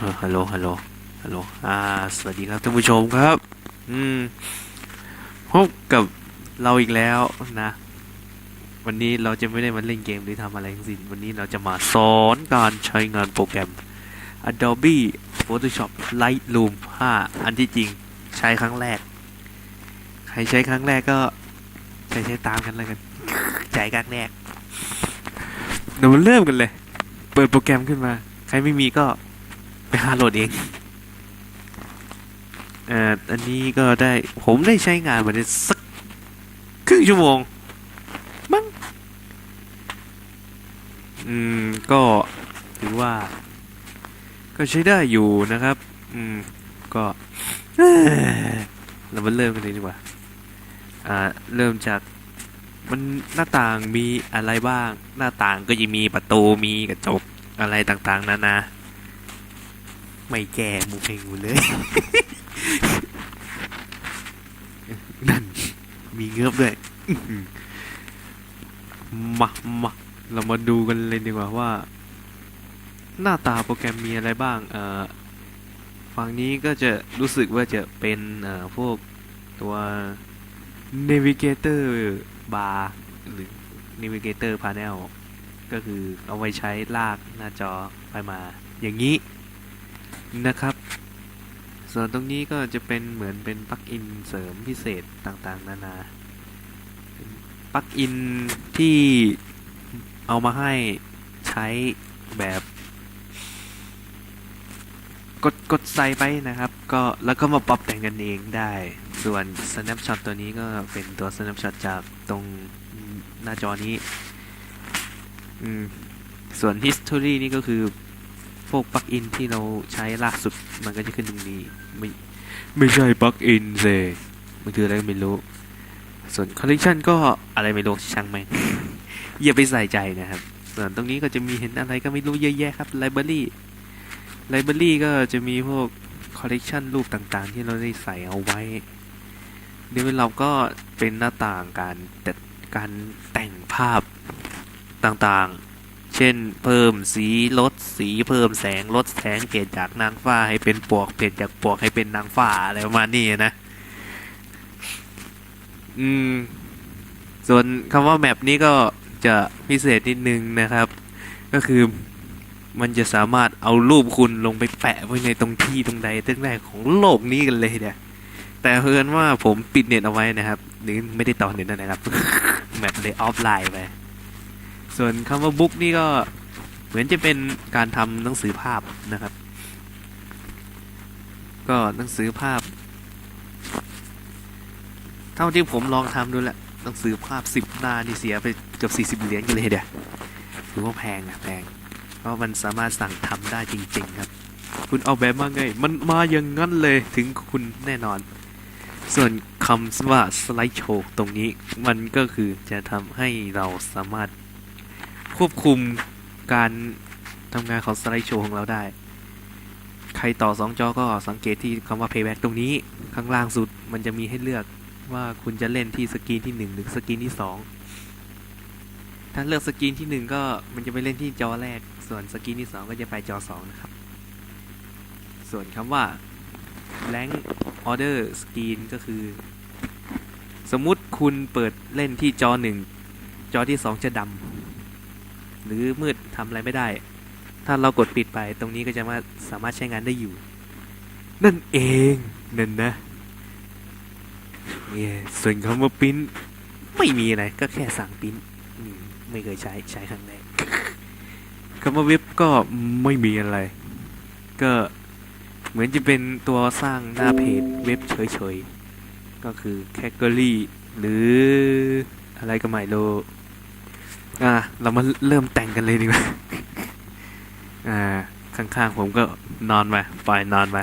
ฮัลโหล ฮัลโหล ฮัลโหล อ่า สวัสดีครับท่านผู้ชมครับ อืม พบกับเราอีกแล้วนะ วันนี้เราจะไม่ได้มาเล่นเกมหรือทำอะไรทั้งสิ้น วันนี้เราจะมาสอนการใช้งานโปรแกรม Adobe Photoshop Lightroom 5 อันที่จริงใช้ครั้งแรก ใครใช้ครั้งแรกก็ใช้ใช้ตามกันแล้วกัน ใช้ครั้งแรก เดี๋ยวมาเริ่มกันเลย เปิดโปรแกรมขึ้นมา ใครไม่มีก็ ไปหาโหลดเองเอ่ออันนี้ก็ได้ผมได้ใช้งานมาได้สักครึ่งชั่วโมงมั้งอืม ก็ถือว่า ก็ใช้ได้อยู่นะครับ อืม ก็เรามาเริ่มกันเลยดีกว่า อ่า เริ่มจากมันหน้าต่างมีอะไรบ้าง หน้าต่างก็จะมีประตูมีกระจกอะไรต่างๆ นานา ไม่แก้มุกเพลงกูเลย นั่น มีเงือบด้วยมามาเรามาดูกันเลยดีกว่าว่า หน้าตาโปรแกรมมีอะไรบ้าง เอ่อฝั่งนี้ก็จะรู้สึกว่าจะเป็นเอ่อพวกตัว Navigator Bar หรือ Navigator Panel ก็คือเอาไว้ใช้ลากหน้าจอไปมาอย่างนี้ นะครับส่วนตรงนี้ก็จะเป็นเหมือนเป็นปลั๊กอินเสริมพิเศษต่างๆ นานาปลั๊กอินที่เอามาให้ใช้แบบ กดกดใส่ไปนะครับ ก็แล้วก็มาปรับแต่งกันเองได้ ส่วน snapshot ตัวนี้ก็เป็นตัว snapshot จากตรงหน้าจอนี้ ส่วน history นี่ก็คือ วกปลั๊กอินที่เราใช้ล่าสุดมันก็จะขึ้นตรงนี้ไม่ไม่ใช่ปลั๊กอินเซมันคืออะไรก็ไม่รู้ ส่วน collection ก็อะไรไม่รู้ช่างแม่งอย่าไปใส่ใจนะครับ ส่วนตรงนี้ก็จะมีเห็นอะไรก็ไม่รู้เยอะแยะครับ library library ก็จะมีพวก collection รูปต่างๆ ที่เราได้ใส่เอาไว้เดี๋ยวเราก็เป็นหน้าต่างการแต่การแต่งภาพต่างๆ เช่น เพิ่มสีลดสีเพิ่มแสงลดแสงเปลี่ยนจากนางฟ้าให้เป็นปวกเปลี่ยนจากปวกให้เป็นนางฟ้าอะไรประมาณนี้นะ อืม ส่วนคำว่าแมปนี้ก็จะพิเศษนิดนึงนะครับ ก็คือมันจะสามารถเอารูปคุณลงไปแปะไว้ในตรงที่ตรงใดตรงใดของโลกนี้กันเลยเนี่ย แต่เพื่อนว่าผมปิดเน็ตเอาไว้นะครับหรือไม่ได้ต่อเน็ตนั่นนะครับ แมปเลยออฟไลน์ไป ส่วนคำว่าบุ๊กนี่ก็เหมือนจะเป็นการทำหนังสือภาพนะครับ ก็หนังสือภาพ เท่าที่ผมลองทำดูแหละหนังสือภาพสิบหน้านี่เสียไปเกือบสี่สิบเหรียญกันเลยเดียวถือว่าแพงอะแพง เพราะมันสามารถสั่งทำได้จริง ๆ ครับ คุณเอาแบบมาไง มันมาอย่างนั้นเลยถึงคุณแน่นอน ส่วนคำว่าสไลด์โชว์ตรงนี้ มันก็คือจะทำให้เราสามารถ ควบคุมการทำงานของสไลด์โชว์ของเราได้ ใครต่อสองจอก็สังเกตที่คำว่า playback ตรงนี้ข้างล่างสุดมันจะมีให้เลือกว่าคุณจะเล่นที่สกรีนที่หนึ่งหรือสกรีนที่สองถ้าเลือกสกรีนที่หนึ่งก็มันจะไปเล่นที่จอแรก ส่วนสกรีนที่สองก็จะไปจอสองนะครับ ส่วนคำว่า blank order screen ก็คือ สมมุติคุณเปิดเล่นที่จอหนึ่งจอที่สองจะดำ หรือมืดทำอะไรไม่ได้ ถ้าเรากดปิดไปตรงนี้ก็จะมาสามารถใช้งานได้อยู่ นั่นเองนั่นนะเนี่ยส่วนคำว่าปิ้นไม่มีอะไรก็แค่สั่งปิ้นไม่เคยใช้ใช้ครั้งแรกคำว่าเว็บก็ไม่มีอะไร ก็เหมือนจะเป็นตัวสร้างหน้าเพจเว็บเฉยๆ ก็คือแคกเกอรี่หรืออะไรก็ไม่รู้ อะเรามาเริ่มแต่งกันเลยดีกว่า อ่า ข้างๆผมก็นอนไปปล่อยนอนไป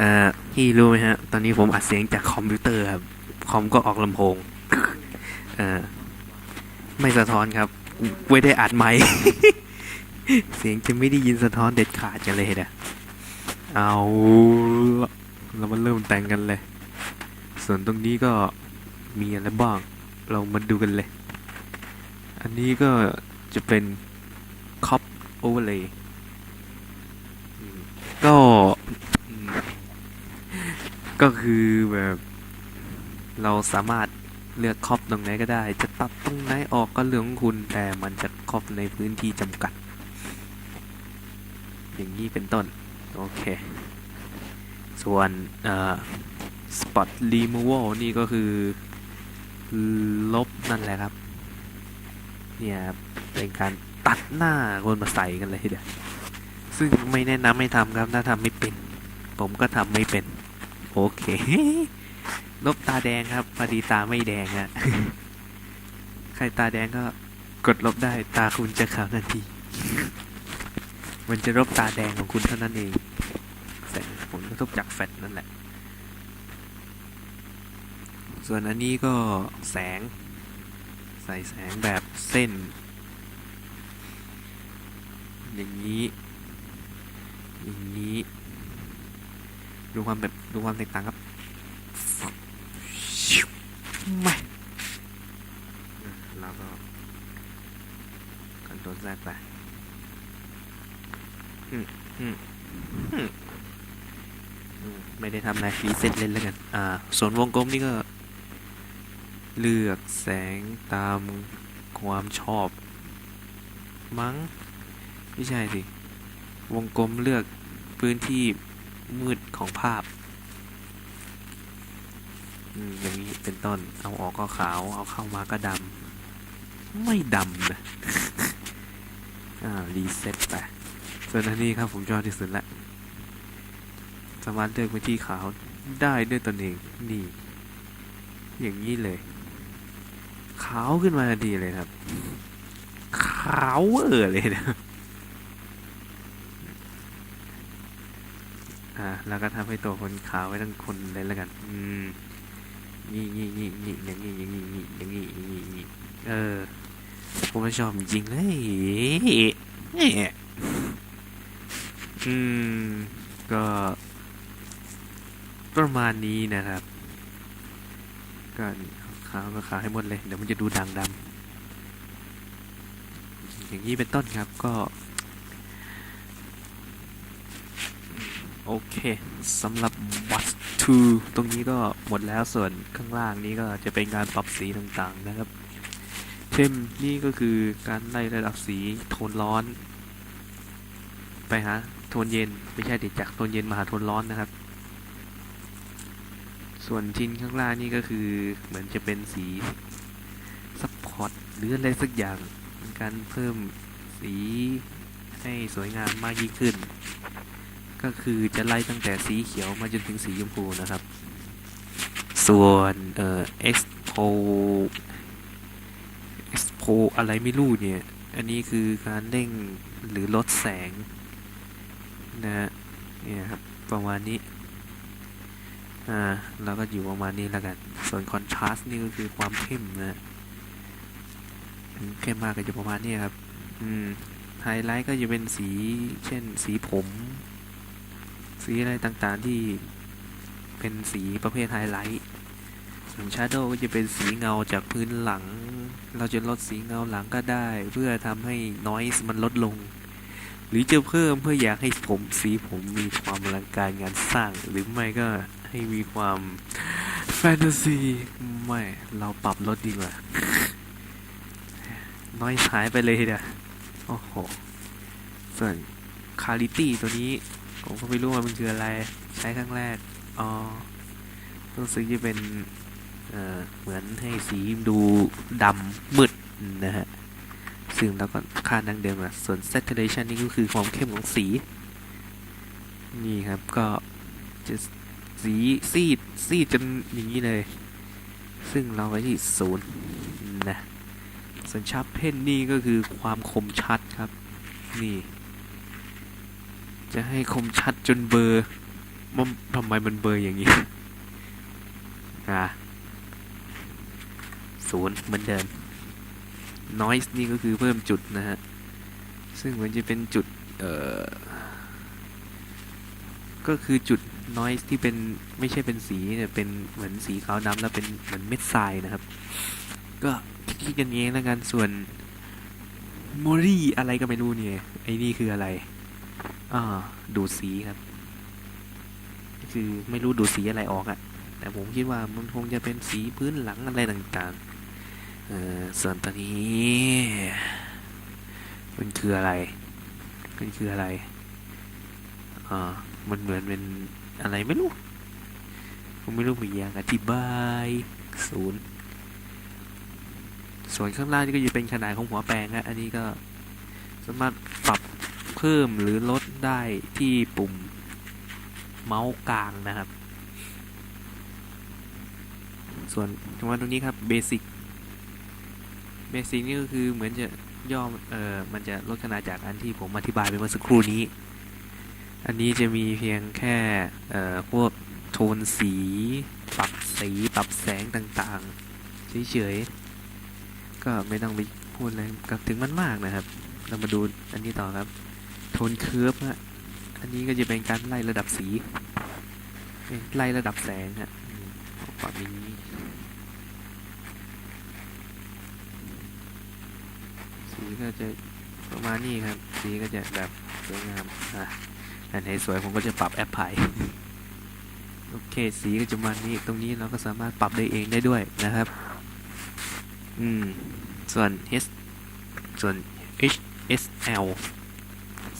อ่าพี่รู้ไหมฮะ ตอนนี้ผมอัดเสียงจากคอมพิวเตอร์ครับ คอมก็ออกลำโพงอ่าไม่สะท้อนครับ ไม่ได้อัดไมค์เสียงจะไม่ได้ยินสะท้อนเด็ดขาดกันเลยนะ เอา เรามาเริ่มแต่งกันเลย ส่วนตรงนี้ก็มีอะไรบ้าง เรามาดูกันเลย อันนี้ก็จะเป็น cop overlay ก็ ก็คือแบบ เราสามารถเลือกครอบตรงไหนก็ได้ จะตัดตรงไหนออกก็เรื่องของคุณ แต่มันจะครอบในพื้นที่จำกัด อย่างนี้เป็นต้น โอเค ส่วน เอ่อ spot removal นี่ก็คือ ลบนั่นแหละครับ เนี่ยเป็นการตัดหน้าคนมาใส่กันเลยทีเดียวซึ่งไม่แนะนำให้ทำครับถ้าทำไม่เป็น ผมก็ทำไม่เป็น โอเคลบตาแดงครับพอดีตาไม่แดงอะใครตาแดงก็กดลบได้ตาคุณจะขาวทันที มันจะลบตาแดงของคุณเท่านั้นเองแสงผลกระทบจากแฟลชนั่นแหละ ส่วนอันนี้ก็แสง ใส่แสงแบบเส้น อย่างนี้ อย่างนี้ ดูความแบบดูความแตกต่างครับไม่แล้วก็กันโดนแทรกไปอืมอืมอืมอืมไม่ได้ทำอะไรรีเซ็ตเล่นแล้วกัน อ่า ส่วนวงกลมนี่ก็ เลือกแสงตามความชอบ มั้ง ไม่ใช่สิ วงกลมเลือกพื้นที่มืดของภาพอย่างนี้เป็นต้น เอาออกก็ขาว เอาเข้ามาก็ดำ ไม่ดำนะ อ่า รีเซ็ตไป ส่วนอันนี้ครับผมชอบที่สุดละ สามารถเลือกพื้นที่ขาวได้ด้วยตนเอง นี่ อย่างนี้เลย ขาวขึ้นมาทันทีเลยครับ ขาวเออเลยนะอ่าแล้วก็ทำให้ตัวคนขาวไว้ทั้งคนเลยแล้วกัน อืมนี่นี่นี่นี่อย่างนี้อย่างนี้อย่างนี้อย่างนี้อย่างนี้เออผมไม่ชอบจริงเลยเนี่ยอืม ก็ประมาณนี้นะครับก็ ขาวก็ขาวให้หมดเลย เดี๋ยวมันจะดูด่างดำอย่างนี้เป็นต้นครับก็ โอเคสำหรับ Watch 2ตรงนี้ก็หมดแล้วส่วนข้างล่างนี้ก็จะเป็นการปรับสีต่างๆนะครับเช่นนี่ก็คือการไล่ระดับสีโทนร้อน ไปหาโทนเย็น ไม่ใช่ติดจากโทนเย็นมาหาโทนร้อนนะครับ ส่วนชิ้นข้างล่างนี่ก็คือเหมือนจะเป็นสีซัพพอร์ตหรืออะไรสักอย่างเป็นการเพิ่มสีให้สวยงามมากยิ่งขึ้น ก็คือจะไล่ตั้งแต่สีเขียวมาจนถึงสีชมพูนะครับ ส่วนเอ่อ expo expo อะไรไม่รู้เนี่ย อันนี้คือการเร่งหรือลดแสงนะฮะเนี่ยครับประมาณนี้ อ่าแล้วก็อยู่ประมาณนี้แล้วกัน ส่วน contrast นี่ก็คือความเข้มนะเข้มมากก็จะประมาณนี้ครับ อืมไฮไลท์ก็จะเป็นสีเช่นสีผม สีอะไรต่างๆที่เป็นสีประเภทไฮไลท์ส่วนชาร์โดก็จะเป็นสีเงาจากพื้นหลัง เราจะลดสีเงาหลังก็ได้ เพื่อทำให้น i ยส์มันลดลง หรือจะเพิ่มเพื่ออยากให้ผมสีผมมีความอลังการงานสร้างหรือไม่ก็ ให้มีความแฟนตาซีไม่ เราปรับลดดีกว่า น้อยหายไปเลยเดียโอ้โห ส่วนคาลิตี้ตัวนี้ ผมก็ไม่รู้ว่ามันคืออะไร ใช้ครั้งแรก อ๋อรู้สึกจะเป็นเอ่อเหมือนให้สีดูดำมืดนะฮะ ซึ่งแล้วก็ค่าดังเดิมอะส่วน saturation นี่ก็คือความเข้มของสี นี่ครับก็จะ สีซีดซีดจนอย่างนี้เลย ซึ่งเราไว้ที่ศูนย์นะส่วนชาร์ปเพนนี่ก็คือความคมชัดครับ นี่ จะให้คมชัดจนเบอร์มันทำไมมันเบอร์อย่างนี้อะศูนย์เหมือนเดิม noise นี่ก็คือเพิ่มจุดนะฮะ ซึ่งมันจะเป็นจุด เอ่อ ก็คือจุด noise ที่เป็นไม่ใช่เป็นสีเนี่ยเป็นเหมือนสีขาวดำแล้วเป็นเหมือนเม็ดทรายนะครับ ก็คิดกันเองแล้วกันส่วนโมรี่อะไรก็ไม่รู้เนี่ย ไอ้นี่คืออะไรอ่าดูดสีครับ คือไม่รู้ดูดสีอะไรออกอะแต่ผมคิดว่ามันคงจะเป็นสีพื้นหลังอะไรต่างๆเออส่วนตอนนี้มันคืออะไรมันคืออะไรอ่า มันเหมือนเป็นอะไรไม่รู้ผมไม่รู้มีอย่างอธิบายศูนย์ส่วนข้างล่างนี่ก็จะเป็นขนาดของหัวแปลงฮะอันนี้ก็สามารถปรับเพิ่มหรือลดได้ที่ปุ่มเมาส์กลางนะครับ ส่วนตรงว่าตรงนี้ครับเบสิกเบสิกนี่ก็คือเหมือนจะย่อเออมันจะลดขนาดจากอันที่ผมอธิบายไปเมื่อสักครู่นี้ อันนี้จะมีเพียงแค่พวกโทนสี ปรับสีปรับแสงต่างๆเฉยๆก็ไม่ต้องไปพูดอะไรกับถึงมันมากนะครับ เรามาดูอันนี้ต่อครับ โทนเคิร์ฟฮะอันนี้ก็จะเป็นการไล่ระดับสีเอ้ยไล่ระดับแสงฮะปรับอย่างนี้สีก็จะประมาณนี้ครับ สีก็จะแบบสวยงามอะ อันไหนสวยผมก็จะปรับแอปพลายโอเค สีก็จะมานี้ตรงนี้เราก็สามารถปรับได้เองได้ด้วยนะครับ อืม ส่วน H ส่วน HSL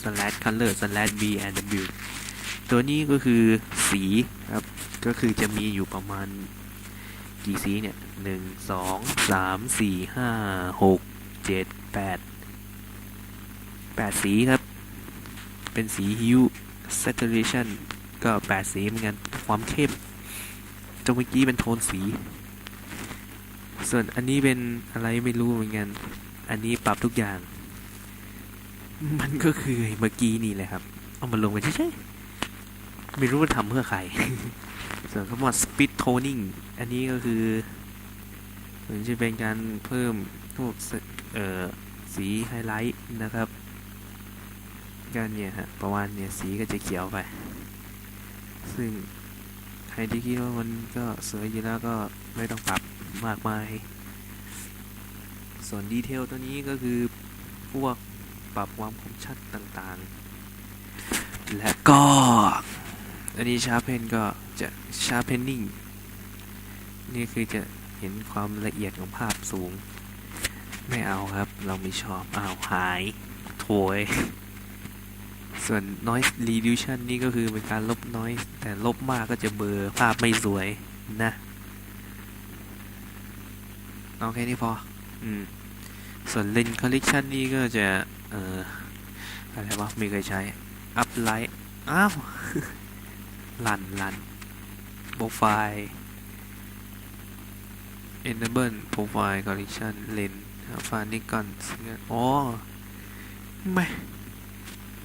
slash color slash B and W ตัวนี้ก็คือสีครับ ก็คือจะมีอยู่ประมาณกี่สีเนี่ยหนึ่งสองสามสี่ห้าหกเจ็ดแปดแปดสีครับ เป็นสี hue saturation ก็แปดสีเหมือนกัน ความเข้มตรงเมื่อกี้เป็นโทนสี ส่วนอันนี้เป็นอะไรไม่รู้เหมือนกัน อันนี้ปรับทุกอย่าง มันก็คือเมื่อกี้นี่แหละครับ เอามาลงไปเฉยๆไม่รู้ว่าทำเพื่อใคร ส่วนคำว่า speed toning อันนี้ก็คือเหมือนจะเป็นการเพิ่มพวกสเอ่อสีไฮไลท์นะครับ การเนี่ยฮะประมาณเนี่ยสีก็จะเขียวไป ซึ่งใครที่คิดว่ามันก็สวยอยู่แล้วก็ไม่ต้องปรับมากมาย ส่วนดีเทลตัวนี้ก็คือพวกปรับความคมชัดต่างๆ และก็ อันนี้ชาร์เพนก็จะชาร์เพนนิ่งนี่คือจะเห็นความละเอียดของภาพสูง ไม่เอาครับเราไม่ชอบอ้าวหายโถย ส่วน noise reduction นี่ก็คือเป็นการลบ noise แต่ลบมากก็จะเบลอภาพไม่สวยนะเอาแค่นี้พอ อืม ส่วน lens correction นี่ก็จะ เอ่อ อะไรวะไม่เคยใช้ up light อ้าวลันลัน profile enable profile correction lens ฟานิกอนอ๋อไม่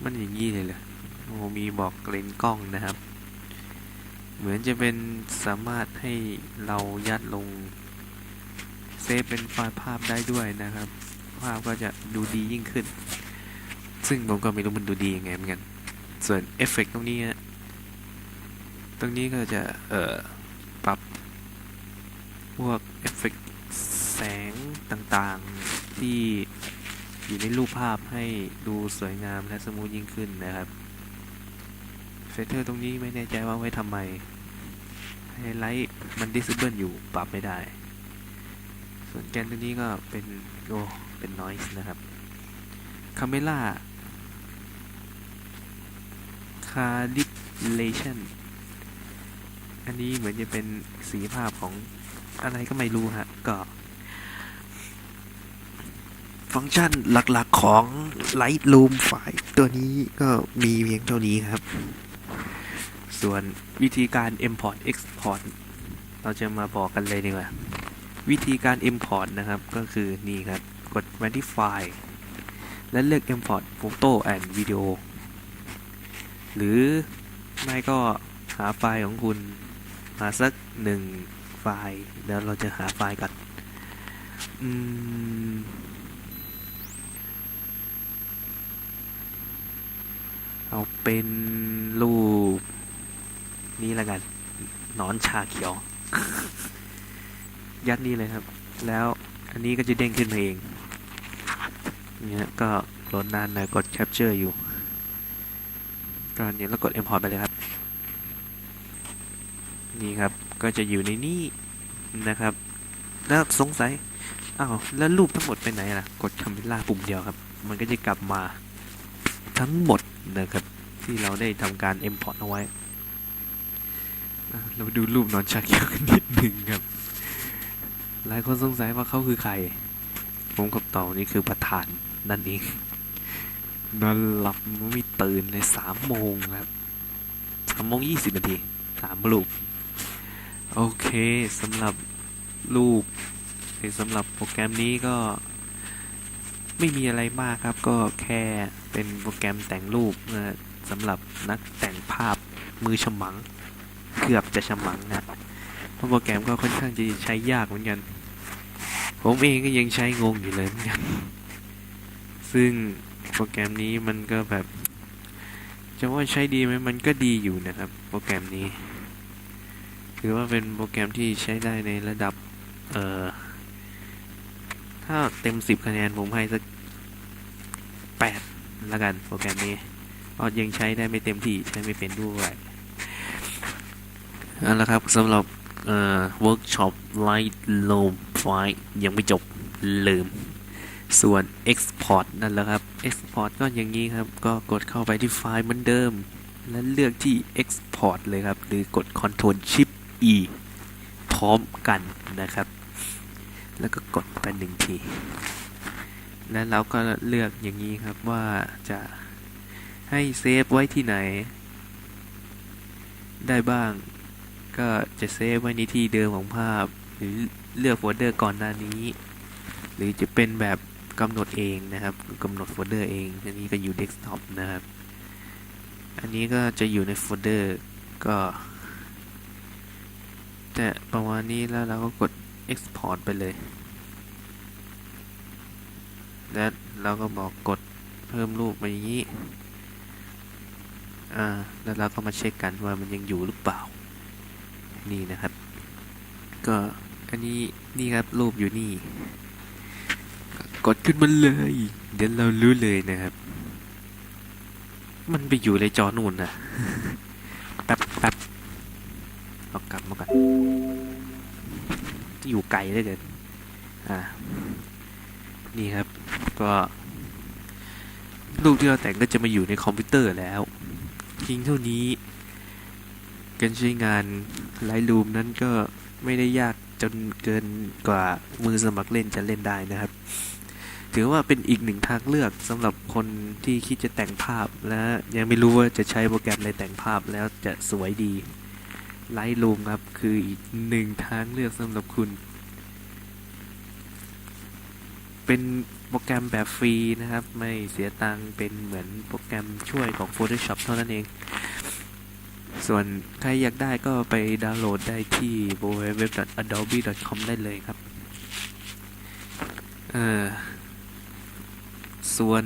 มันอย่างนี้เลยเหรอโอ้มีบอกเลนกล้องนะครับ เหมือนจะเป็นสามารถให้เรายัดลง เซฟเป็นไฟล์ภาพได้ด้วยนะครับ ภาพก็จะดูดียิ่งขึ้น ซึ่งผมก็ไม่รู้มันดูดียังไงเหมือนกัน ส่วนเอฟเฟกต์ตรงนี้ฮะตรงนี้ก็จะ เอ่อ ปรับ พวกเอฟเฟกต์แสงต่างๆที่ อยู่ในรูปภาพให้ดูสวยงามและสมูทยิ่งขึ้นนะครับเฟเทอร์ตรงนี้ไม่แน่ใจว่าไว้ทำไมไฮไลท์มันดิสเบิลอยู่ปรับไม่ได้ ส่วนแกนตรงนี้ก็เป็นโอ้เป็น noise นะครับคาเมล่า calibration อันนี้เหมือนจะเป็นสีภาพของอะไรก็ไม่รู้ฮะก็ ฟังก์ชันหลักๆของ Lightroom ไฟล์ตัวนี้ก็มีเพียงเท่านี้ครับ ส่วนวิธีการ Import Export เราจะมาบอกกันเลยดีกว่า วิธีการ Import นะครับก็คือนี่ครับ กดมาที่ File และเลือก Import Photo and Video หรือไม่ก็หาไฟล์ของคุณมาสักหนึ่งไฟล์ แล้วเราจะหาไฟล์กันอืม เอาเป็นรูป นี้ล้วกันนอนชาเขียว ยัดนี่เลยครับ แล้วอันนี้ก็จะเด้งขึ้นมาเองเนี่ยก็โหลดนานหน่อยกด capture อยู่ก็เนี่ยแล้วกด import ไปเลยครับ นี่ครับก็จะอยู่ในนี้นะครับ แล้วสงสัยอ้าวแล้วรูปทั้งหมดไปไหนล่ะ กดคำล่าปุ่มเดียวครับ มันก็จะกลับมา ทั้งหมดนะครับที่เราได้ทำการ import เอาไว้ เราดูรูปนอนชาเขียวกันนิดหนึ่งครับ หลายคนสงสัยว่าเขาคือใคร ผมกับต่อนี่คือประธานนั่นเองนอนหลับไม่ตื่นเลยสามโมงครับสามโมงยี่สิบนาทีสามรูป โอเคสำหรับรูปสำหรับโปรแกรมนี้ก็ไม่มีอะไรมากครับก็แค่ เป็นโปรแกรมแต่งรูปนะสำหรับนักแต่งภาพมือฉมัง เกือบจะฉมังนะเพราะโปรแกรมก็ค่อนข้างจะใช้ยากเหมือนกัน ผมเองก็ยังใช้งงอยู่เลยเหมือนกัน ซึ่งโปรแกรมนี้มันก็แบบจะว่าใช้ดีไหมมันก็ดีอยู่นะครับ โปรแกรมนี้ ถือว่าเป็นโปรแกรมที่ใช้ได้ในระดับ เอ่อ ถ้าเต็มสิบคะแนนผมให้สัก แปดละกันโปรแกรมนี้ก็ยังใช้ได้ไม่เต็มที่ใช้ไม่เป็นด้วยเอาละครับสำหรับเอ่อเวิร์กช็อปไลท์โลมไฟยังไม่จบลืม ส่วน Export นั่นแหละครับ Export ก็อย่างนี้ครับ ก็กดเข้าไปที่ไฟล์เหมือนเดิม และเลือกที่ Export เลยครับ หรือกด Ctrl Shift E พร้อมกันนะครับ แล้วก็กดไปหนึ่งที แล้วเราก็เลือกอย่างนี้ครับว่าจะให้เซฟไว้ที่ไหน ได้บ้าง ก็จะเซฟไว้ในที่เดิมของภาพ หรือเลือกโฟลเดอร์ก่อนหน้านี้ หรือจะเป็นแบบกำหนดเองนะครับกำหนดโฟลเดอร์เอง อันนี้ก็อยู่เดสก์ท็อปนะครับ อันนี้ก็จะอยู่ในโฟลเดอร์ก็แต่ประมาณนี้แล้วเราก็กด export ไปเลย และเราก็บอกกดเพิ่มรูปมาอย่างนี้ อ่า แล้วเราก็มาเช็คกันว่ามันยังอยู่หรือเปล่า นี่นะครับ ก็อันนี้นี่ครับรูปอยู่นี่ กดขึ้นมาเลย เดี๋ยวเรารู้เลยนะครับ มันไปอยู่ในจอนู่นนะแป๊บแป๊บเอากลับมาก่อนอยู่ไกลเลยเกินอ่า นี่ครับ ก็รูปที่เราแต่งก็จะมาอยู่ในคอมพิวเตอร์แล้วเพียงเท่านี้ การใช้งาน Lightroom นั้นก็ไม่ได้ยากจนเกินกว่ามือสมัครเล่นจะเล่นได้นะครับ ถือว่าเป็นอีกหนึ่งทางเลือกสำหรับคนที่คิดจะแต่งภาพและยังไม่รู้ว่าจะใช้โปรแกรมอะไรแต่งภาพแล้วจะสวยดี Lightroom ครับคืออีกหนึ่งทางเลือกสำหรับคุณ เป็น โปรแกรมแบบฟรีนะครับ ไม่เสียตังค์เป็นเหมือนโปรแกรมช่วยของ Photoshop เท่านั้นเอง ส่วนใครอยากได้ก็ไปดาวน์โหลดได้ที่ www.adobe.com ได้เลยครับเออส่วน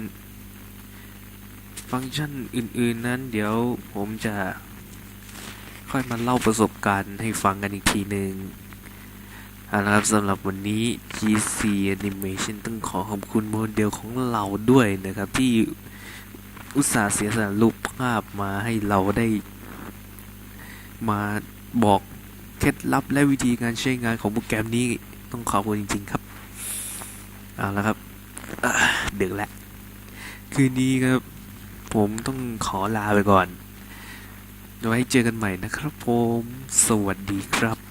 ฟังก์ชันอื่น ๆนั้น เดี๋ยวผมจะค่อยมาเล่าประสบการณ์ให้ฟังกันอีกทีหนึ่ง เอาละครับสำหรับวันนี้ GC Animation ต้องขอขอบคุณโมเดลของเราด้วยนะครับ ที่อุตส่าห์เสียสละรูปภาพมาให้เราได้ มาบอกเคล็ดลับและวิธีการใช้งานของโปรแกรมนี้ต้องขอบคุณจริง ๆ ครับเอาละครับอะดึกแล้วคืนนี้ครับ ผมต้องขอลาไปก่อนไว้เจอกันใหม่นะครับผม สวัสดีครับ